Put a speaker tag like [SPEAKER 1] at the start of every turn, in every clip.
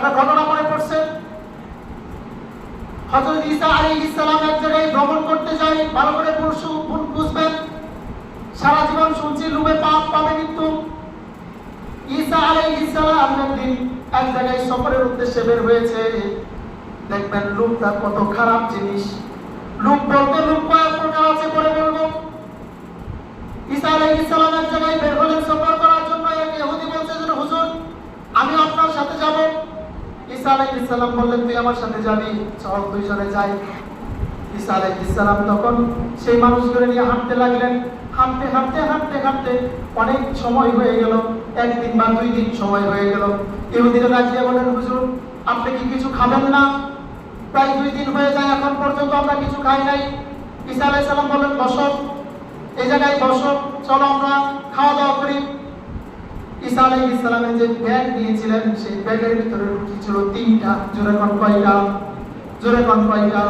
[SPEAKER 1] একটা ঘটনা মনে পড়ছে। হযরত ঈসা আলাইহিস সালাম এক জায়গায় ভ্রমণ করতে যায়, ভালো করে বুঝবেন। সারা জীবন শুনছি লুবে পাপ পাবে মৃত্যু ঈসা আলাইহিস সালাম একদিন এক জায়গায় সফরের উদ্দেশ্যে বের হয়েছে। দেখবেন কত খারাপ জিনিস। লুপ বলতে কয়েক প্রকার আছে বলব। ঈসা আলাইহিস সালাম এক জায়গায় বের হলেন সফর করার জন্য। এক ইহুদি বলছে, হুজুর, আমি আপনার সাথে যাব। ঈসা সালাম বললেন, তুই আমার সাথে যাবি? চল দুইজনে যাই। ঈসা সালাম তখন সেই মানুষগুলো নিয়ে হাঁটতে লাগলেন। হাঁটতে হাঁটতে হাঁটতে হাঁটতে অনেক সময় হয়ে গেল। একদিন বা দুই দিন সময় হয়ে গেল। ইহুদিরা ডাকিয়ে বলেন হুজুর, আপনি কি কিছু খাবেন না? প্রায় দুই দিন হয়ে যায় এখন পর্যন্ত আমরা কিছু খাই নাই। ঈসা আলাইহিস সালাম বলেন বসো। এই জায়গায় বসো। চলো আমরা খাওয়া দাওয়া করি। ঈসা আলাইহিস যে ব্যাগ নিয়েছিলেন, সেই ব্যাগের ভিতরে রুটি ছিল তিনটা, জোরে কোন কয়টা? জোরে কোন কয়টা?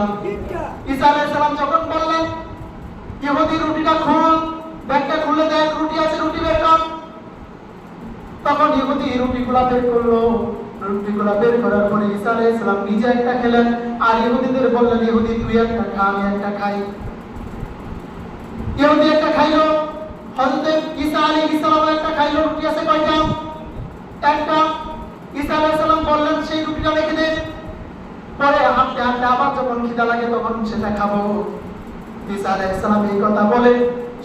[SPEAKER 1] ঈসা আলাইহিস যখন বললেন, ইহুদি রুটিটা খোল, ব্যাগটা খুলে দেখ, রুটি আছে, রুটি বের কর। তখন ইহুদি রুটিগুলা বের করল। রুটিগুলা বের করার পরে ঈসা আলাইহিস নিজে একটা খেলেন, আর ইহুদিদের বললেন, ইহুদি, তুই একটা খা, আমি একটা খাই। ইহুদি একটা খাইলো। হযরত ঈসা আলাইহিস সালাম একটা খাইলো রুটি আছে কয়টা? একটা। ঈসা আলাইহিস সালাম বললেন, সেই রুটিটা রেখে দে। পরে হাঁটতে হাঁটতে আবার যখন খিদা লাগে তখন সেটা খাব। ঈসা আলাইহিস সালাম এই কথা বলে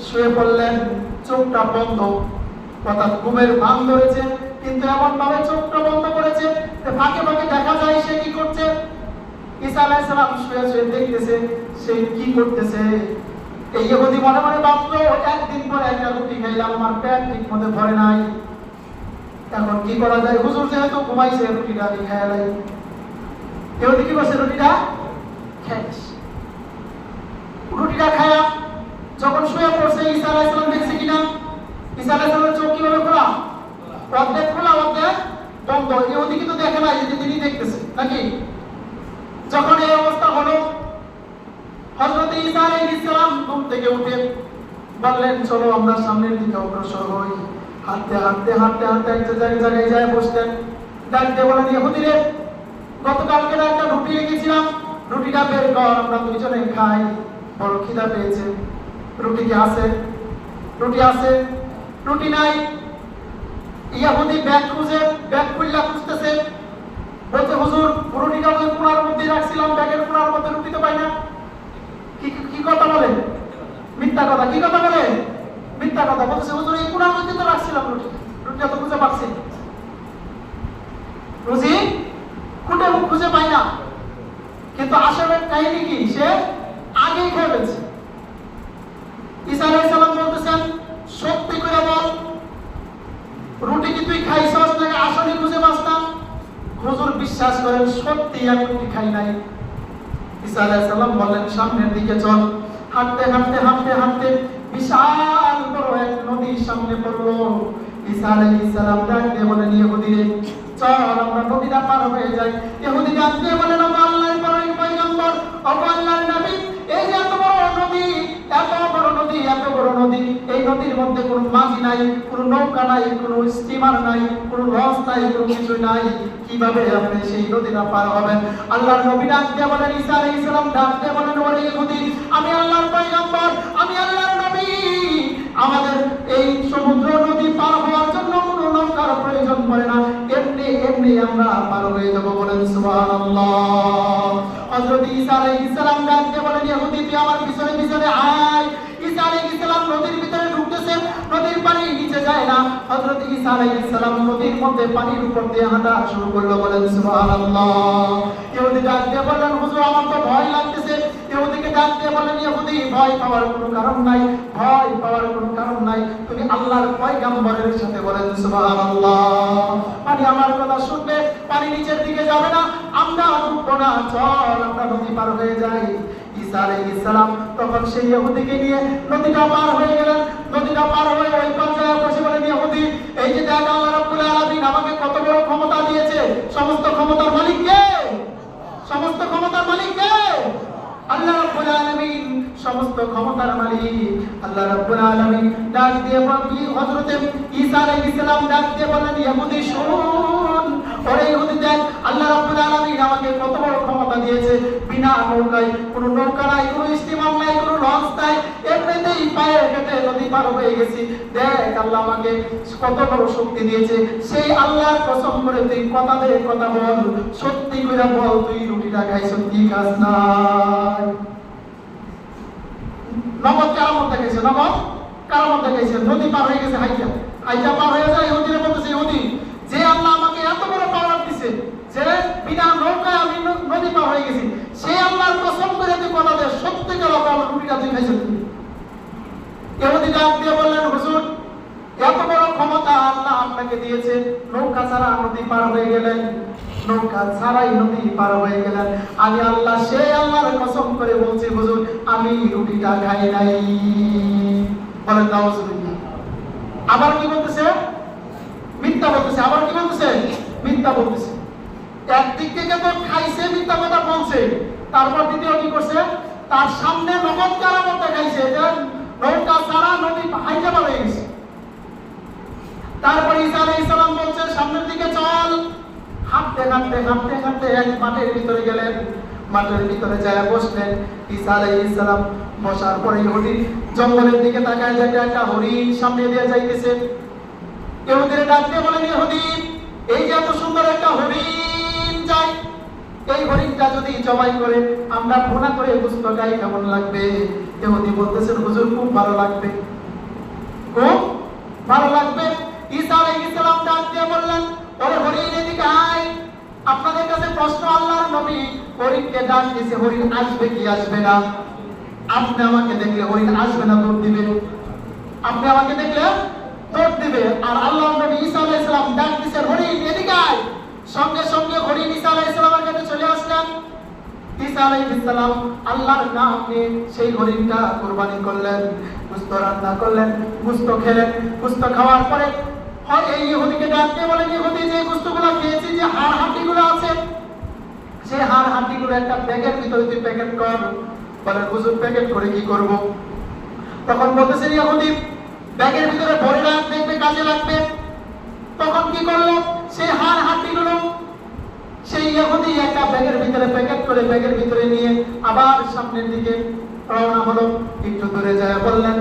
[SPEAKER 1] শুয়ে পড়লেন, চোখটা বন্ধ। অর্থাৎ ঘুমের ভান ধরেছে, কিন্তু এমন ভাবে চোখটা বন্ধ করেছে ফাঁকে ফাঁকে দেখা যায় সে কি করছে। ঈসা আলাইহিস সালাম শুয়ে শুয়ে দেখতেছে, সে কি করতেছে? এই ইহুদি মনে মনে ভাবলো একদিন পরে একটা রুটি খাইলাম, আমার পেট ঠিক মতো ভরে নাই। এখন কি করা যায়? হুজুর যেহেতু ঘুমাইছে, রুটিটা আমি খাইয়া লাই ইহুদি কি করছে রুটিটা? খাইছে। রুটিটা খায়া যখন শুয়ে পড়ছে, ঈসা আলাইহিস দেখছে কিনা? ঈসা আলাইহিস সালামের চোখ কীভাবে খোলা? অর্ধেক খোলা, অর্ধেক বন্ধ। ইহুদি কিন্তু দেখে না যে তিনি দেখতেছে, নাকি? যখন এই অবস্থা হলো, হযরত ঈসা আলাইহিস থেকে উঠে বললেন, চলো আমরা সামনের দিকে অগ্রসর হই। হাঁটতে হাঁটতে হাঁটতে হাঁটতে একটা জায়গায় জায়গায় যায় বসলেন। ডাকতে বলেন ইহুদি রে গতকালকে একটা রুটি রেখেছিলাম। রুটিটা বের কর, আমরা দুইজনে খাই। বড় খিদা পেয়েছে। রুটি কি আছে? রুটি আছে। রুটি নাই। ইয়াহুদি ব্যাগ খুঁজে, ব্যাগ খুললা খুঁজতেছে। বলছে, হুজুর, রুটিটা কোনার মধ্যে রাখছিলাম, ব্যাগের কোনার মধ্যে রুটি তো পাই না। কি, কি- কথা বলে মিথ্যা কথা, কি কথা বলে? মিথ্যা কথা বলছে হুজুর, এই কোনার মধ্যে তো রাখছিলাম রুটি। রুটিটা তো খুঁজে পাচ্ছি। রুজি? খুঁটে খুঁজে পাই না। কিন্তু আসলে কাহিনী কি? সে আগেই খেয়ে ফেলছে। ঈসা সালাম বলতেছেন, সত্যি করে বল, রুটি কি তুই খাইছস নাকি আসলে খুঁজে পাস না? হুজুর বিশ্বাস করেন সত্যি আমি রুটি খাই নাই। ঈসা আলাইহিস সালাম বললেন, সামনের দিকে চল। হাঁটতে হাঁটতে হাঁটতে হাঁটতে বিশাল বড় এক নদীর সামনে পড়ল। ঈসা আলাইহিস ডাক দিয়ে বলেন ইহুদিরে, চল, আমরা নদীটা পার হয়ে যাই। ইহুদি ডাক দিয়ে বলেন ও আল্লাহর বড় পয়গম্বর ও আল্লাহর নবী এই যে এত বড় নদী এত বড় নদী এত বড় নদী এই নদীর মধ্যে কোনো মাঝি নাই, কোনো নৌকা নাই, কোনো স্টিমার নাই, কোনো লঞ্চ নাই, কোনো কিছু নাই। কীভাবে আপনি সেই নদীটা পার হবেন? আল্লাহর নবী ডাক দিয়ে বলেন, ঈসা আলাইহিস সালাম ডাক দিয়ে বলেন, ওরে ইহুদি, আমি আল্লাহর পয়গম্বর, আমি আল্লাহর নবী। আমাদের এই সমুদ্র নদী পার হওয়ার জন্য কোনো নৌকার প্রয়োজন পড়ে না। এমনি এমনি আমরা পার হয়ে যাব বলেন, সুবহানাল্লাহ। হযরত ঈসা আলাইহিস সালাম ডাক দিয়ে বলেন, ইহুদি, তুই আমার পিছনে পিছনে আয়। নিচে না, হযরত ঈসা আলাইহিস সালাম নদীর মধ্যে পানির উপর দিয়ে হাঁটা শুরু করল, বলেন, সুবহানাল্লাহ। ইহুদি ডাক দিয়ে বললেন, হুজুর, আমার তো ভয় লাগতেছে। ইহুদিকে ডাক দিয়ে বলেন ইহুদি, ভয় পাওয়ার কোনো কারণ নাই, ভয় পাওয়ার কোনো কারণ নাই। তুমি আল্লাহর পয়গম্বরের সাথে বলেন, সুবহানাল্লাহ। পানি আমার কথা শুনবে, পানি নিচের দিকে যাবে না, আমরা ডুববো না, চল, আমরা নদী পার হয়ে যাই। ঈসা তখন সেই ইহুদিকে নিয়ে নদীটা পার হয়ে গেলেন। নদীটা পার হয়ে ওই পর্যায়ে বসে বলেন ইহুদি, এই যে দেখ আল্লাহ রাব্বুল আলামিন আমাকে কত বড় ক্ষমতা দিয়েছে। সমস্ত ক্ষমতার মালিক কে? সমস্ত ক্ষমতার মালিক কে? আল্লাহ রাব্বুল আলামিন, সমস্ত ক্ষমতার মালিক। আল্লাহ রাব্বুল আলামিন ডাক দিয়ে বলি হযরতে ঈসা আলাইহিস সালাম ডাক দিয়ে বলেন ইহুদি শুন। পরে ইহুদি দেন আল্লাহ রাব্বুল আলামিন আমাকে কত বড় ক্ষমতা দিয়েছে। বিনা নৌকায়, কোনো নৌকা নাই, কোনো স্টিমার নাই, কোনো লঞ্চ নাই। এমনিতেই পায়ে হেঁটে নদী পার হয়ে গেছি। দেখ আল্লাহ আমাকে কত বড় শক্তি দিয়েছে। সেই আল্লাহর কসম করে তুই কথা দে, কথা বল। সত্যি করে বল, তুই রুটিটা খাইছ কি কাজ নাই নগদ কারামত দেখাইছে? নগদ? কারামত দেখাইছে? নদী পার হয়ে গেছে হাইটা হাইটা পার হয়ে যায় ইহুদিরা বলতেছে ইহুদি যে আল্লাহ বড় পাওয়ার দিছে যে বিনা নৌকায় আমি নদী পার হয়ে গেছি। সেই আল্লাহর কসম করে তুই কথা দে সত্যিকার বল রুটিটা তুই খাইছ তুমি। ডাক দিয়ে বললেন, হুজুর, এত বড় ক্ষমতা আল্লাহ আপনাকে দিয়েছে, নৌকা ছাড়া নদী পার হয়ে গেলেন। নৌকা ছাড়াই নদী পার হয়ে গেলেন। আমি আল্লাহ সেই আল্লাহর কসম করে বলছি, হুজুর, আমি রুটিটা খাই নাই। বলেন, নাউজুবিল্লাহ। আবার কি বলতেছে? মিথ্যা বলতেছে। আবার মিথ্যা বলতেছে। একদিক থেকে তো খাইছে, মিথ্যা কথা বলছে। তারপর দ্বিতীয় কি করছে? তার সামনে নগদ কারামত দেখাইছে যে নৌকা ছাড়া নদী হাইটা পার গেছে। তারপর ঈসা আলাইহিস সালাম বলছে, সামনের দিকে চল। হাঁটতে হাঁটতে হাঁটতে হাঁটতে এক মাঠের ভিতরে গেলেন। মাঠের ভিতরে যায় বসলেন। ঈসা আলাইহিস সালাম বসার পরে ইহুদি জঙ্গলের দিকে তাকায়, দেখে একটা হরিণ সামনে দিয়ে যাইতেছে। ইহুদির ডাক দিয়ে বলেন, ইহুদি এই যে এত সুন্দর একটা হরিণ যায় এই হরিণটা যদি জবাই করে, আমরা ভুনা করে গুস্ত গাই কেমন লাগবে? ইহুদি বলতেছেন, হুজুর, খুব ভালো লাগবে। খুব ভালো লাগবে। ঈসা আলাইহিস সালাম ডাক দিয়ে বললেন, ওরে হরিণ, এদিকে আয়। আপনাদের কাছে প্রশ্ন, আল্লাহর নবী হরিণকে ডাক দিয়েছে হরিণ আসবে কি আসবে না? আপনি আমাকে দেখলে হরিণ আসবে না, দৌড় দিবে। আপনি আমাকে দেখলে দৌড় দিবে। আর আল্লাহ নবী ঈসা আলাইহিস সালাম ডাক দিয়েছে হরিণ, এদিকে আয়। সঙ্গে সঙ্গে হরিণ ঈসা আলাইহিস সালামের কাছে চলে আসলেন। ঈসা আলাইহিস সালাম আল্লাহর নাম নিয়ে সেই হরিণটা কুরবানি করলেন গুস্ত রান্না করলেন গুস্ত খেলেন গুস্ত খাওয়ার পরে হয় এই ইহুদিকে ডাক দিয়ে বলেন, ইহুদি, যে গুস্তগুলো খেয়েছি, যে হাড় হাড্ডিগুলো আছে সেই হাড় হাড্ডিগুলো একটা প্যাকেট ভিতরে তুই প্যাকেট কর। বলে হুজুর, প্যাকেট করে কি করব? তখন বলতেছেন, ইহুদি ব্যাগের ভিতরে ভরে রাখ দেখবে কাজে লাগবে। তখন কি করল? সেই হাড় হাড্ডিগুলো সেই ইহুদি একটা ব্যাগের ভিতরে প্যাকেট করে ব্যাগের ভিতরে নিয়ে আবার সামনের দিকে রওনা হলো। একটু দূরে যায় বললেন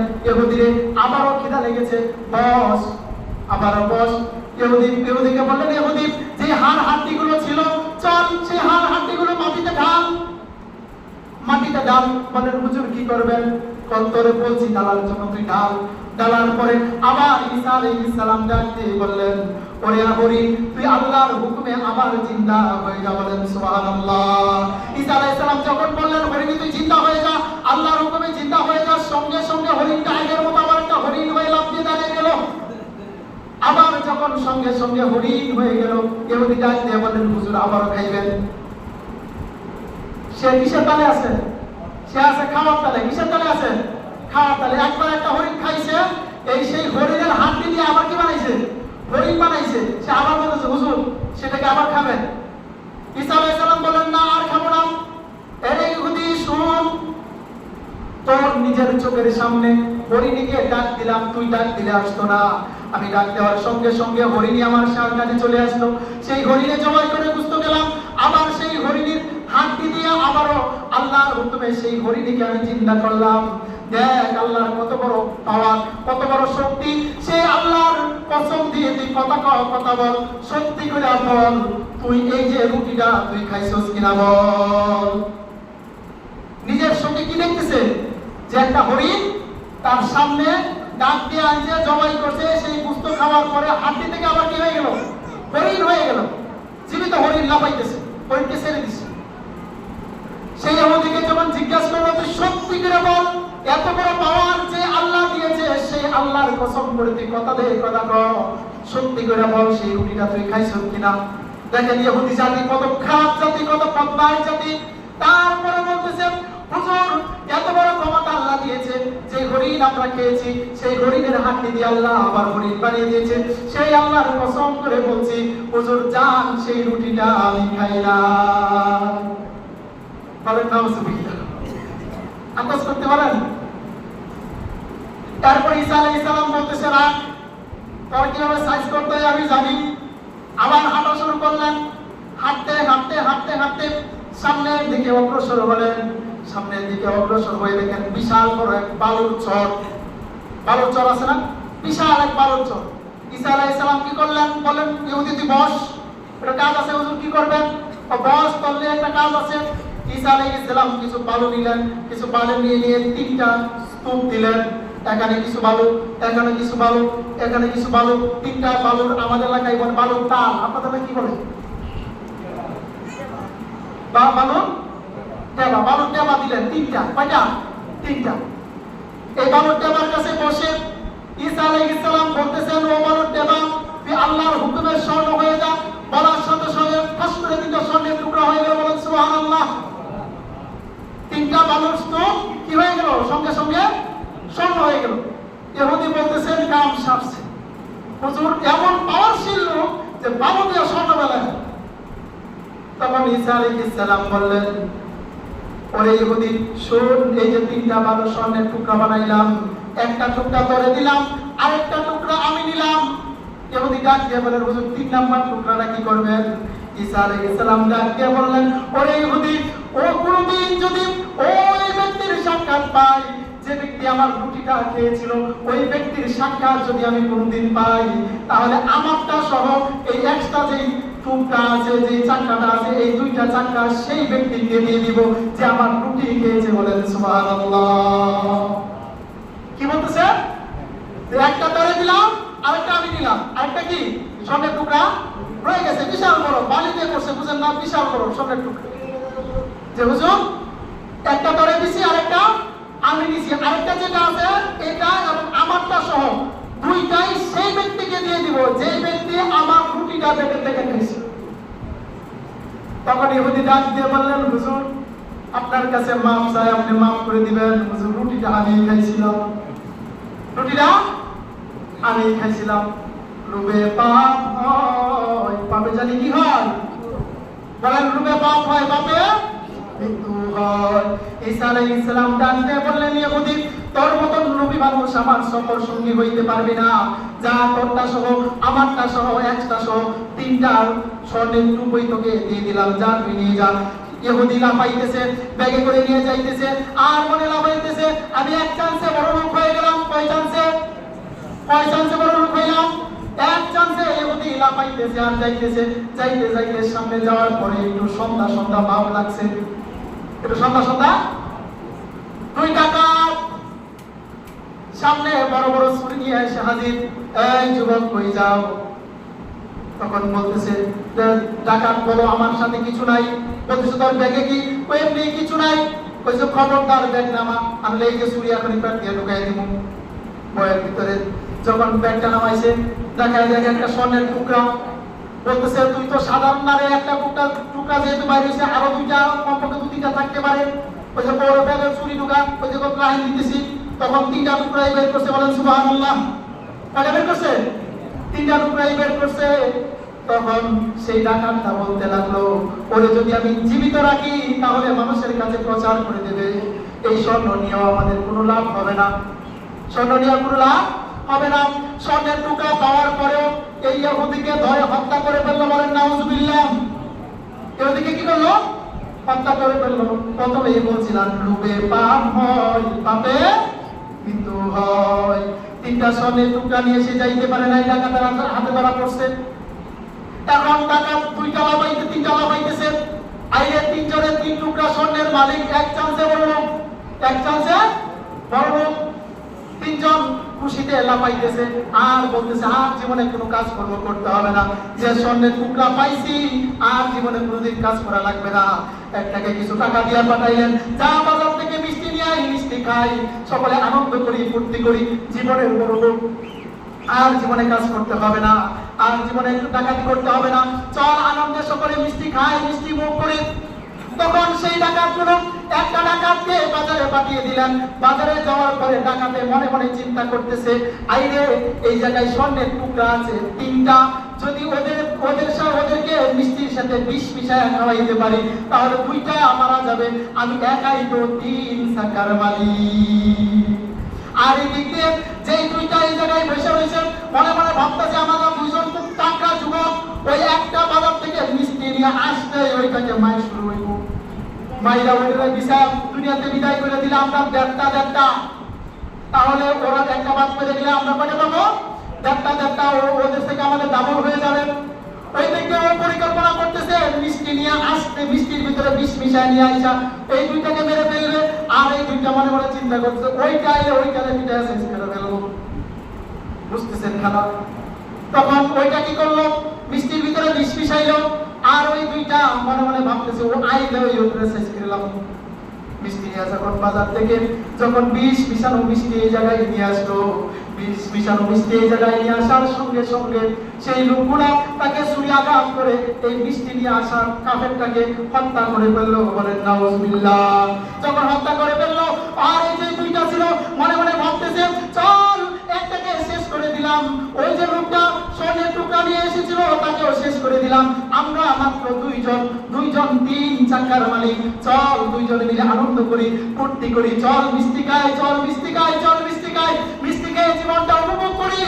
[SPEAKER 1] আবারও খিদা লেগেছে। বস, আবারও বস। ইহুদি, ইহুদিকে বললেন, ইহুদি, যে ছিল, চল সেই মাটিতে ঢাল। মাটিতে ডাল বলেন হুজুর কি করবেন? কন্তরে বলছি ডালার জন্য তুই ডাল ডালার পরে আবার ঈসা আলাইহিস সালাম ডাক দিয়ে বললেন, ওরে হরি তুই আল্লাহর হুকুমে আবার জিন্দা হয়ে যা বলেন, সুবহানাল্লাহ। ঈসা আলাইহিস সালাম যখন বললেন, হরিণ, তুই জিন্দা হয়ে যা, আল্লাহর হুকুমে জিন্দা হয়ে যা, সঙ্গে সঙ্গে হরিণটা আগের মতো আবার একটা হরিণ হয়ে লাফ দিয়ে দাঁড়িয়ে গেল। আবার যখন সঙ্গে সঙ্গে হরিণ হয়ে গেল ইহুদি ডাক দিয়ে বললেন হুজুর আবারও খাইবেন। সে কিসের তালে আছে? সে আছে খাওয়ার তালে, কিসের তালে আছে? খাওয়ার তালে একবার একটা হরিণ খাইছে, এই সেই হরিণের দিয়ে আবার কি বানাইছে? হরিণ বানাইছে। সে আবার আবার খাবেন। বলেন না, আর না। তোর নিজের চোখের সামনে হরিণীকে ডাক দিলাম, তুই ডাক দিলে আসতো না। আমি ডাক দেওয়ার সঙ্গে সঙ্গে হরিণী আমার কাছে চলে আসলো। সেই হরিণে জবাই করে বুঝতে গেলাম, আবার সেই হরিণীর হাড্ডি দিয়ে আবারও আল্লাহর হুকুমে সেই হরিণীকে আমি চিন্তা করলাম। তার সামনে ডাক দিয়ে আনছে, জবাই করছে, সেই গুস্ত খাওয়ার পরে হাড্ডি থেকে আবার কি হয়ে গেল? হরিণ হয়ে গেল। জীবিত হরিণ লাফাইতেছে, হরিণকে ছেড়ে দিছে। সেই আমাদেরকে যখন জিজ্ঞাসা করল তুই সত্যি করে বল এত বড় পাওয়ার যে আল্লাহ দিয়েছে সেই আল্লাহর কসম করে তুই কথা দে, কথা কর সত্যি করে বল, সেই রুটিটা তুই খাইছ কিনা? দেখেন, ইহুদি জাতি কত খারাপ জাতি, কত পদ্মায় জাতি। তারপরে বলতেছে হুজুর, এত বড় ক্ষমতা আল্লাহ দিয়েছে, যে হরিণ আমরা খেয়েছি, সেই হরিণের হাড্ডি দিয়ে আল্লাহ আবার হরিণ বানিয়ে দিয়েছে। সেই আল্লাহর কসম করে বলছি, হুজুর জান সেই রুটিটা আমি খাইলাম বলেন, নাউজুবিল্লাহ। আন্দাজ করতে পারেন তারপর ঈসা আলাইহিস সালাম বলতেছে, রাখ, তোর কীভাবে সাইজ করতে আমি জানি। আবার হাঁটা শুরু করলেন। হাঁটতে হাঁটতে হাঁটতে হাঁটতে সামনের দিকে অগ্রসর হলেন। সামনের দিকে অগ্রসর হয়ে দেখেন বিশাল বড় এক বালুর চর। বালুর চর আছে না? বিশাল এক বালুর চর। ঈসা আলাইহিস সালাম কি করলেন? বলেন ইহুদি বস। একটা কাজ আছে, হুজুর কি করবেন? বস, করলে একটা কাজ আছে। ঈসা কিছু বালু নিলেন, কিছু বালু নিয়ে নিয়ে তিনটা স্তূপ দিলেন। এখানে কিছু বালু, এখানে কিছু বালু, এখানে কিছু বালু, তিনটা বালুর আমাদের এলাকায় বলে তাল। আপনাদের কি বলে বা বালু দিলেন তিনটা, কয়টা? তিনটা। এই কাছে বসে ঈসা আলাইহিস বলতেছেন, ও আল্লাহর হুকুমের স্বর্ণ স্তূপ, কি হয়ে গেল? সঙ্গে সঙ্গে স্বর্ণ হয়ে গেল। ইহুদি বলতেছেন কাম সারছে। হুজুর, এমন পাওয়ারশীল লোক যে বালু দিয়ে তখন ঈসা আলাইহিস সালাম বললেন, ওরে ইহুদি, শোন, এই যে তিনটা বালু স্বর্ণের টুকরা বানাইলাম, একটা টুকরা তোরে দিলাম, আরেকটা টুকরা আমি নিলাম। ইহুদি ডাক দিয়ে বলেন হুজুর, তিন নাম্বার টুকরাটা কি করবেন? ঈসা আলাইহিস সালাম ডাক দিয়ে বললেন, ওরে ইহুদি, ও কোনদিন যদি খেয়েছিল ওই ব্যক্তির সাক্ষাৎ যদি আমি কোনদিন পাই, তাহলে আমারটা সহ এই এক্সট্রা যেই টুকটা আছে যে চাকাটা আছে, এই দুইটা চাকা সেই ব্যক্তিকে দিয়ে দিব যে আমার রুটি খেয়েছে বলেন, সুবহানাল্লাহ। কি বলতেছে? একটা তরে দিলাম, আরেকটা আমি নিলাম। আরেকটা কি? স্বর্ণের টুকরা রয়ে গেছে, বিশাল বড়। বালি দিয়ে করছে, বুঝেন না, বিশাল বড়, স্বর্ণের টুকরা। যে হুজুর, একটা তরে দিছি, আরেকটা আমি নিছি। আরেকটা যেটা আছে, এটা এবং আমারটা সহ দুইটাই সেই ব্যক্তিকে দিয়ে দিব, যে ব্যক্তি আমার রুটিটা পেটের থেকে খাইছে তখন ইহুদি ডাক দিয়ে বললেন, হুজুর, আপনার কাছে মাপ চাই, আপনি মাফ করে দিবেন। হুজুর, রুটিটা আমি খাইছিলাম। রুটিটা আমি খাইছিলাম। রুবে পাপ হয়, পাপে জানি কি হয়? বলেন, রুবে পাপ হয়, পাপে মৃত্যু হয় ঈসা আলাইহিস সালাম ডাক দিয়ে বললেন, ইহুদি, তোর মতন নবী মানুষ আমার সফর সঙ্গী হইতে পারবে না। যা তোরটা সহ, আমারটা সহ, একটা সহ, তিনটা স্বর্ণের টুকুই তোকে দিয়ে দিলাম। যা তুই নিয়ে যা। ইহুদি লাফাইতেছে, ব্যাগে করে নিয়ে যাইতেছে, আর মনে লাফাইতেছে, আমি এক চান্সে বড় লোক হয়ে গেলাম। কয় চান্সে? কয় চান্সে বড় লোক হইলাম? এক চান্সে, ইহুদি লাফাইতেছে, আর যাইতেছে। যাইতে যাইতে সামনে যাওয়ার পরে একটু সন্ধ্যা সন্ধ্যা ভাব লাগছে। ডাকাত। সামনে বড় বড় ছুরি নিয়ে এসে হাজির। এই যুবক, কই যাও? তখন বলতেছে ডাকাত, বলো আমার সাথে কিছু নাই। বলতেছে ব্যাগে কি? এমনি কিছু নাই। কইছে, খবরদার ব্যাগ নামা। আমি এই যে ছুরি এখন দিয়ে ঢুকাই দিব বয়ের ভিতরে যখন ব্যাগটা নামাইছে, দেখা যায় একটা স্বর্ণের টুকরা। বলতেছে, তুই তো সাধারণ না রে একটা টুকরা টুকরা যেহেতু বাইরে হয়েছে, আরও দুইটা কমপক্ষে দু তিনটা থাকতে পারে। ওই যে বড় ব্যাগের চুরি ঢুকা ওই যে কত লাইন দিতেছি, তখন তিনটা টুকরাই বের করছে, বলেন সুবহানাল্লাহ। কয়টা বের করছে? তিনটা টুকরাই বের করছে। তখন সেই ডাকাতটা বলতে লাগল, ওরে, যদি আমি জীবিত রাখি, তাহলে মানুষের কাছে প্রচার করে দেবে। এই স্বর্ণ নিয়েও আমাদের কোনো লাভ হবে না। স্বর্ণ নিয়ে কোনো লাভ হবে না। স্বর্ণের টুকা পাওয়ার পরেও এই ইহুদিকে ধরে হত্যা করে ফেলল বলেন নাউজুবিল্লাহ ইহুদিকে কি করল? হত্যা করে ফেলল। প্রথমেই বলছিলাম লোভে পাপ হয়, পাপে মৃত্যু হয়। তিনটা স্বর্ণের টুকরা নিয়ে সে যাইতে পারে নাই, ডাকাতের হাতে- হাতে ধরা পড়ছে। এখন ডাকাত দুইটা লাভাইতে তিনটা লাভাইতেছে আইরে তিনজনের তিন টুকরা স্বর্ণের মালিক, এক চান্সে বড় লোক এক চান্সে বড় লোক তিনজন খুশিতে লাফাইতেছে, আর বলতেছে, আর জীবনে কোনো কাজ কর্ম করতে হবে না। যে স্বর্ণের টুকরা পাইছি, আর জীবনে কোনোদিন কাজ করা লাগবে না। একটাকে কিছু টাকা দিয়ে পাঠাইলেন, যা বাজার থেকে মিষ্টি নিয়ে আই মিষ্টি খাই। সকলে আনন্দ করি, ফুর্তি করি। জীবনের লোক আর জীবনে কাজ করতে হবে না। আর জীবনে একটু ডাকাতি করতে হবে না। চল আনন্দে সকলে মিষ্টি খায় মিষ্টি মুখ করে। তখন সেই ডাকাতগুলো একটা ডাকাতকে বাজারে পাঠিয়ে দিলেন। বাজারে যাওয়ার পরে ডাকাতে মনে মনে চিন্তা করতেছে, আইরে, এই জায়গায় স্বর্ণের টুকরা আছে, তিনটা। যদি ওদের ওদের সাথে ওদেরকে মিষ্টির সাথে বিষ মিশায় খাওয়াইতে পারি, তাহলে দুইটা মারা যাবে। আমি একাই তো তিন সাকার মালিক। আর এই দিক দিয়ে যেই দুইটা এই জায়গায় বসে রয়েছে, মনে মনে ভাবতেছে আমাদের দুইজন খুব টাকা যুবক। ওই একটা বাজার থেকে মিষ্টি নিয়ে আসতে ওইটাকে মায়ের শুরু হইব। মাইরা ওইটা বিচার দুনিয়াতে বিদায় করে দিলে আমরা দেড়টা দেড়টা তাহলে ওরা একটা বাদ করে গেলে আমরা কয়টা পাবো? দেড়টা দেড়টা ওদের থেকে আমাদের ডাবল হয়ে যাবে। ওই দিকে ও পরিকল্পনা করতেছে, মিষ্টি নিয়ে আসতে, মিষ্টির ভিতরে বিষ মিশায় নিয়ে আইসা। এই দুইটাকে মেরে ফেলবে, আর এই দুইটা মনে মনে চিন্তা করছে ওইটা আইলে ওইটাকে মিটায় শেষ করে বুঝতেছেন খেলা? তখন ওইটা কি করল? মিষ্টির ভিতরে বিষ মিশাইলো। আর ওই দুইটা মনে মনে ভাবতেছে ও আইলে ওই ওদের শেষ করে লাভ মিষ্টি নিয়ে যখন বাজার থেকে। যখন বিষ মিশানো মিষ্টি এই জায়গায় নিয়ে আসলো। বিষ মিশানো মিষ্টি এই জায়গায় নিয়ে আসার সঙ্গে সঙ্গে সেই লোকগুলা তাকে সুরিয়াঘাত করে এই মিষ্টি নিয়ে আসা কাফেরটাকে হত্যা করে ফেলল। বলেন নাউজুবিল্লাহ। যখন হত্যা করে ফেলল, আর এই যে দুইটা ছিল, মনে মনে ভাবতেছে, চল দিলাম। ওই যে লোকটা স্বর্ণের টুকরা নিয়ে এসেছিল, তাকেও শেষ করে দিলাম। আমরা মাত্র দুইজন দুইজন তিন চাকার মালিক। চল দুইজনে মিলে আনন্দ করি, ফুর্তি করি। চল মিষ্টি খাই, চল মিষ্টি খাই, চল মিষ্টি খাই। মিষ্টি খেয়ে জীবনটা উপভোগ করি।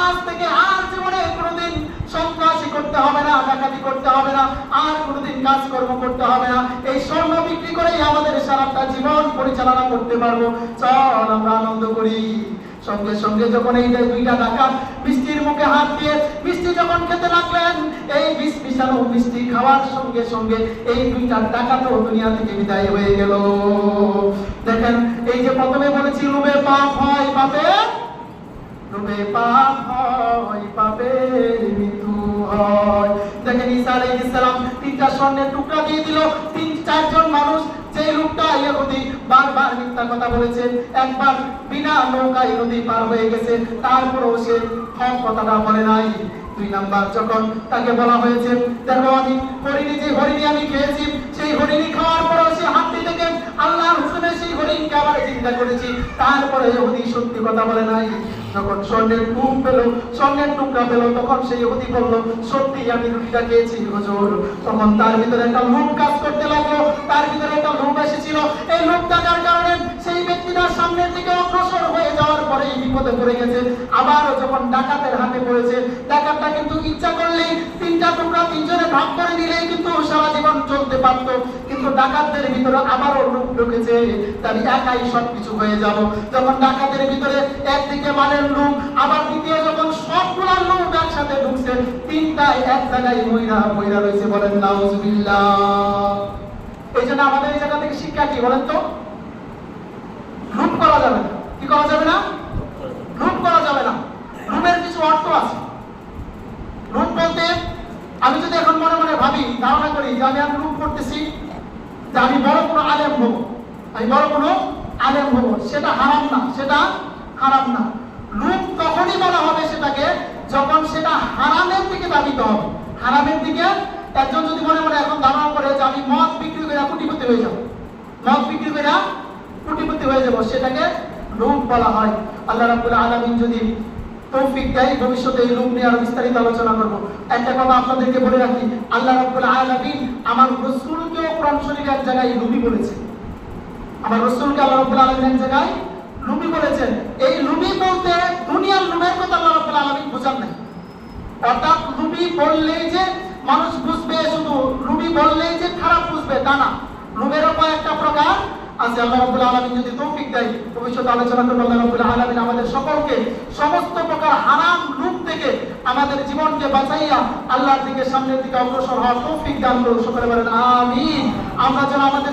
[SPEAKER 1] আজ থেকে আর জীবনে কোনোদিন সন্ত্রাসী করতে হবে না, ডাকাতি করতে হবে না, আর কোনোদিন কাজকর্ম করতে হবে না। এই স্বর্ণ বিক্রি করেই আমাদের সারাটা জীবন পরিচালনা করতে পারব। চল আমরা আনন্দ করি। সঙ্গে সঙ্গে যখন এই দুইটা ডাকাত মিষ্টির মুখে হাত দিয়ে মিষ্টি যখন খেতে লাগলেন, এই বিষ মিশানো মিষ্টি খাওয়ার সঙ্গে সঙ্গে এই দুইটা ডাকাতও দুনিয়া থেকে বিদায় হয়ে গেল। দেখেন, এই যে প্রথমে বলেছি রুবে পাপ হয় পাপে, রূপে পাপ হয় পাপে, মৃত্যু হয়। দেখেন, ঈসা আলাইহিস সালাম তিনটা স্বর্ণের টুকরা দিয়ে দিল। তিন, চারজন মানুষ যে ইহুদি বারবার মিথ্যা কথা বলেছে, একবার বিনা নৌকায় নদী পার হয়ে গেছে, তারপরেও সে হক কথাটা বলে নাই। দুই নাম্বার যখন তাকে বলা হয়েছে, দেখো আমি হরিণী, যে হরিণী আমি খেয়েছি, সেই হরিণী খাওয়ার পরেও সে হাতটি থেকে আল্লাহর হুকুমে সেই হরিণকে আবার চিন্তা করেছি, তারপরে ইহুদি সত্যি কথা বলে নাই। যখন স্বর্ণের টুক পেল, স্বর্ণের টুকরা পেল, তখন সেই ইহুদি বলল সত্যি আমি রুটিটা খেয়েছি, হুজুর। তখন তার ভিতরে একটা লোভ কাজ করতে লাগল বিপদে পড়ে গেছে, আবারও যখন ডাকাতের হাতে পড়েছে, ডাকাতটা কিন্তু ইচ্ছা করলেই তিনটা টুকরা তিনজনে ভাগ করে দিলেই কিন্তু সারা জীবন চলতে পারত। কিন্তু ডাকাতদের ভিতরে আবারও লোভ ঢুকেছে, তার একাই সবকিছু হয়ে যাব। যখন ডাকাতের ভিতরে একদিকে মানের লোভ আবার দ্বিতীয় যখন সবগুলা লোভ একসাথে ঢুকছে, তিনটাই এক জায়গায় মহিলা মহিলা রয়েছে বলেন, নাউজুবিল্লাহ। এই জন্য আমাদের এই জায়গা থেকে শিক্ষা কি বলেন তো? লুট করা যাবে না। কি করা যাবে না লুট করা যাবে না লুটের কিছু অর্থ আছে লুট বলতে আমি যদি এখন মনে মনে ভাবি ধারণা করি যে আমি লুট করতেছি যে আমি বড় কোনো আলেম হব। আমি বড় কোনো আলেম হব। সেটা হারাম না, সেটা হারাম না। লুট তখনই বলা হবে সেটাকে যখন সেটা হারামের দিকে দাবিত হবে। হারামের দিকে একজন যদি মনে মনে এখন ধারণা করে যে আমি মদ বিক্রি করে কোটিপতি হয়ে যাব, মদ বিক্রি করে কোটিপতি হয়ে যাব, সেটাকে লুট বলা হয়। আল্লাহ রাব্বুল আলামিন যদি তৌফিক দেয়, ভবিষ্যতে এই লুট নিয়ে আরও বিস্তারিত আলোচনা করব। একটা কথা আপনাদেরকে বলে রাখি, আল্লাহ আলামিন আমার রাসূলকেও কোরআন শরীফের এক জায়গায় বলেছে আমার রাসূলকে আল্লাহ আলামিন এক জায়গায় বলেছেন। এই লুবি বলতে দুনিয়ার লুবের কথা আল্লাহ রাব্বুল আলামিন বোঝান নাই। অর্থাৎ লুবি বললেই যে মানুষ বুঝবে, শুধু লুবি বললেই যে খারাপ বুঝবে, তা না। লুবেরও কয়েকটা প্রকার আছে আল্লাহ রাব্বুল আলামিন যদি তৌফিক দেয়, ভবিষ্যতে আলোচনা করব আল্লাহ রাব্বুল আলামিন আমাদের সকলকে সমস্ত প্রকার হারাম রূপ থেকে আমাদের জীবনকে বাঁচাইয়া আল্লাহর দিকে সামনের দিকে অগ্রসর হওয়ার তৌফিক দান করুন। সকলে বলেন, আমিন। আমরা যেন আমাদের